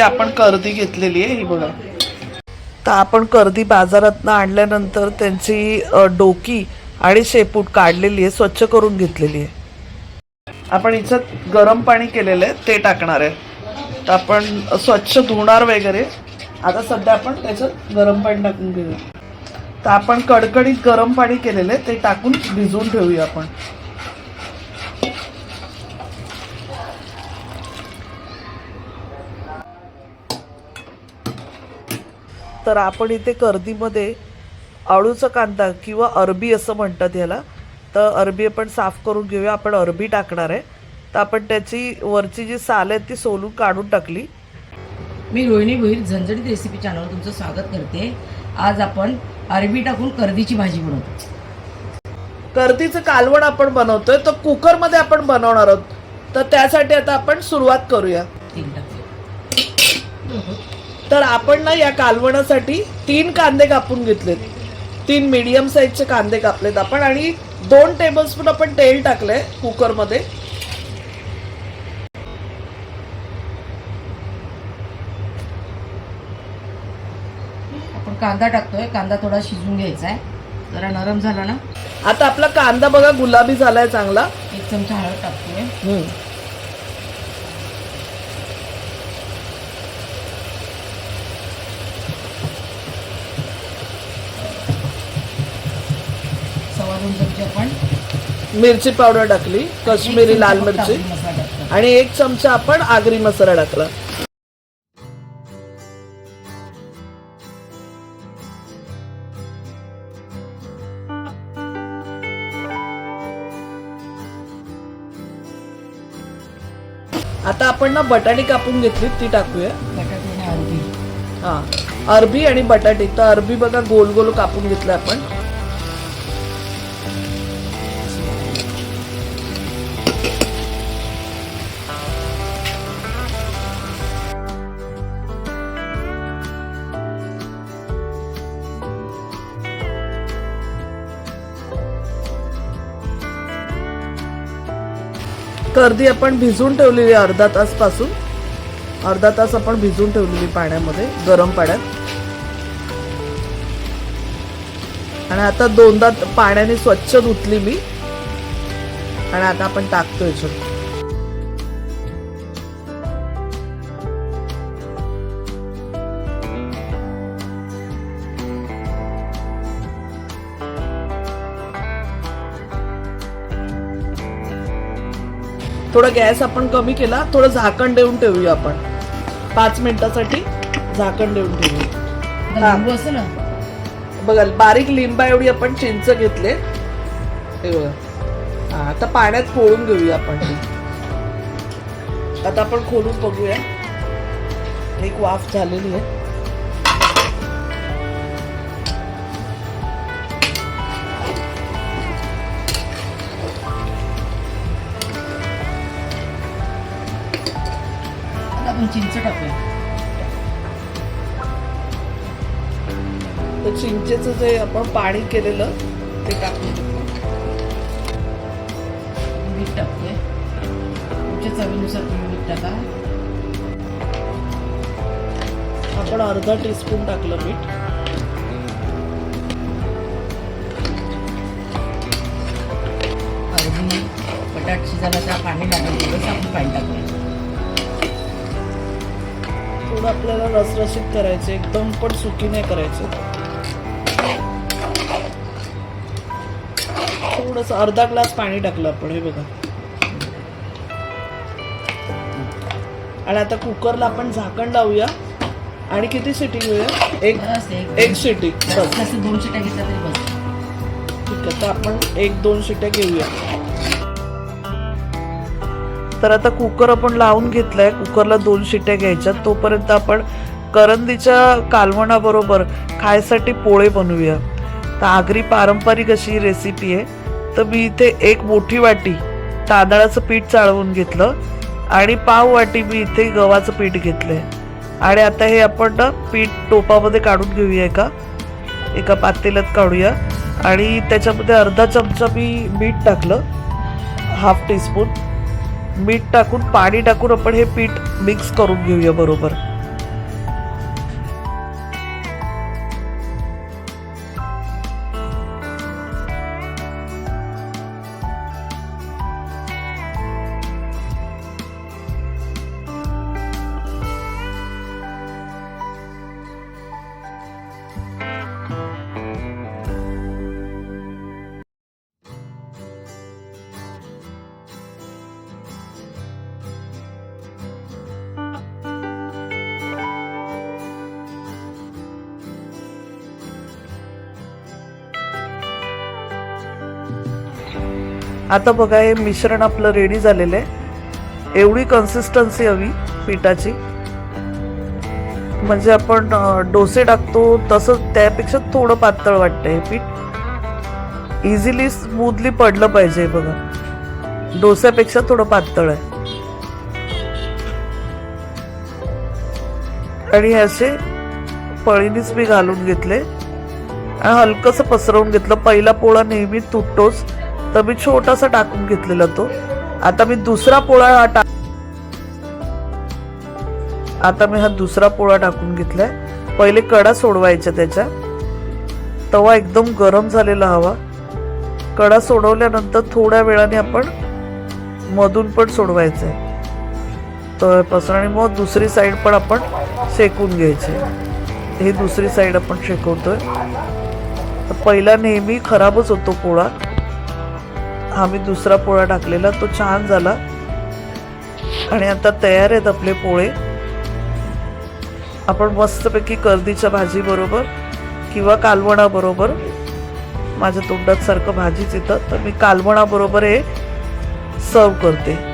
आपण कर्दी घेतलेली आहे ही बघा. तर आपण कर्दी बाजारातनं आणल्यानंतर त्यांची डोकी आणि शेपूट काढलेली आहे स्वच्छ करून घेतलेली आहे. आपण हिच्यात गरम पाणी केलेलं आहे ते टाकणार आहे. तर आपण स्वच्छ धुणार वगैरे. आता सध्या आपण त्याच्यात गरम पाणी टाकून घेऊया. तर आपण कडकडीत गरम पाणी केलेलं आहे ते टाकून भिजवून ठेवूया आपण. तर आपण इथे कर्दीमध्ये आळूचा कांदा किंवा अरबी असं म्हणतात याला तर अरबी आपण साफ करून घेऊया. आपण अरबी टाकणार आहे. तर आपण त्याची वरची जी साल आहेत ती सोलून काढून टाकली. मी रोहिणी भोईर झणझणीत रेसिपी चॅनलवर तुमचं स्वागत करते. आज आपण अरबी टाकून कर्दीची भाजी बनवतो. कर्दीचं कालवण आपण बनवतोय. तर कुकरमध्ये आपण बनवणार आहोत. तर त्यासाठी आता आपण सुरुवात करूया. तेल टाकूया. तर आपण ना या कालवणासाठी तीन कांदे कापून घेतलेत. तीन मीडियम साईजचे कांदे कापलेत आपण आणि दोन टेबलस्पून आपण तेल टाकलंय कुकरमध्ये आपण कांदा टाकतोय. कांदा थोडा शिजून घ्यायचा आहे जरा नरम झाला ना? आता आपला कांदा बघा गुलाबी झालाय चांगला. एक चमचा हळद टाकतोय. आपण मिरची पावडर टाकली काश्मीरी लाल मिरची आणि एक चमचा आपण आगरी मसाला टाकला. आता आपण ना बटाटी कापून घेतली ती टाकूया. हा. अरबी आणि बटाटी. तर अरबी बघा गोल गोल कापून घेतलं आपण. कर्दी आपण भिजून ठेवलेली अर्धा तासपासून अर्धा तास आपण भिजून ठेवलेली पाण्यामध्ये गरम पाण्यात. आणि आता दोनदा पाण्याने स्वच्छ धुतली मी. आणि आता आपण टाकतो थोडा गॅस आपण कमी केला थोडं झाकण देऊन ठेवूया आपण. पाच मिनिटासाठी झाकण देऊन ठेवूया. बघा बारीक लिंबा एवढी आपण चिंच घेतले. हे बघा. हा आता पाण्यात खोळून घेऊया आपण. आता आपण खोलून बघूया. एक वाफ झालेली आहे. तर चिंचेचं जे आपण पाणी केलेलं ते टाकून. मीठ टाकतोय तुमच्या चवीनुसार तुम्ही मीठ टाका. आपण अर्धा टीस्पून टाकलं मीठ. अरबी बटाट शिजायला त्याला पाणी लागेल आपण पाणी टाकूया. थोडं आपल्याला रसरशीत करायचे एकदम पण सुकी नाही करायचे. थोडस अर्धा ग्लास पाणी टाकलं आपण हे बघा. आणि आता कुकरला आपण झाकण लावूया. आणि किती सिटी घेऊया एक एक बस. जास्त दोन शिट्या घेतल्या तरी बस. ठीक आहे तर आपण एक दोन शिट्या घेऊया. तर आता कुकर आपण लावून घेतलाय. कुकरला दोन शिट्या घ्यायच्या तोपर्यंत आपण करंदीच्या कालवणाबरोबर खायसाठी पोळे बनवूया. तर आगरी पारंपरिक अशी रेसिपी आहे. तर मी इथे एक मोठी वाटी तांदळाचं पीठ चाळवून घेतलं आणि पाव वाटी मी इथे गव्हाचं पीठ घेतलं आहे आणि आता हे आपण ना पीठ टोपामध्ये काढून घेऊया एका. एका पातेल्यात काढूया. आणि त्याच्यामध्ये अर्धा चमचा मी मीठ टाकलं. Half teaspoon. मीठ टाकून पाणी टाकून आपण हे पीठ मिक्स करून घेऊया बरोबर. आता बघा हे मिश्रण आपलं रेडी झालेलं आहे. एवढी कन्सिस्टन्सी हवी पिठाची. म्हणजे आपण डोसे टाकतो तसं त्यापेक्षा थोडं पातळ वाटतं हे पीठ. इझिली स्मूथली पडलं पाहिजे हे बघा. डोस्यापेक्षा थोडं पातळ आहे. आणि असे पळीनीच मी घालून घेतले. आणि हलकंसं पसरवून घेतलं. पहिला पोळा नेहमी तुटतोच. तर मी छोटासा टाकून घेतलेला तो. आता मी दुसरा पोळा टाक आता मी हा दुसरा पोळा टाकून घेतलाय. पहिले कडा सोडवायच्या त्याच्या. तवा एकदम गरम झालेला हवा. कडा सोडवल्यानंतर थोड्या वेळाने आपण मधून पण सोडवायचं आहे तव्यापासून आणि मग दुसरी साईड पण आपण शेकून घ्यायची. ही दुसरी साईड आपण शेकवतोय. पहिला नेहमी खराबच होतो पोळा. हा मी दुसरा पोळा टाकलेला तो छान झाला. आणि आता तयार आहेत आपले पोळे. आपण मस्तपैकी कर्दीच्या भाजीबरोबर किंवा कालवणाबरोबर माझ्या तोंडात सारखं भाजीच येतं तर मी कालवणाबरोबर हे सर्व करते.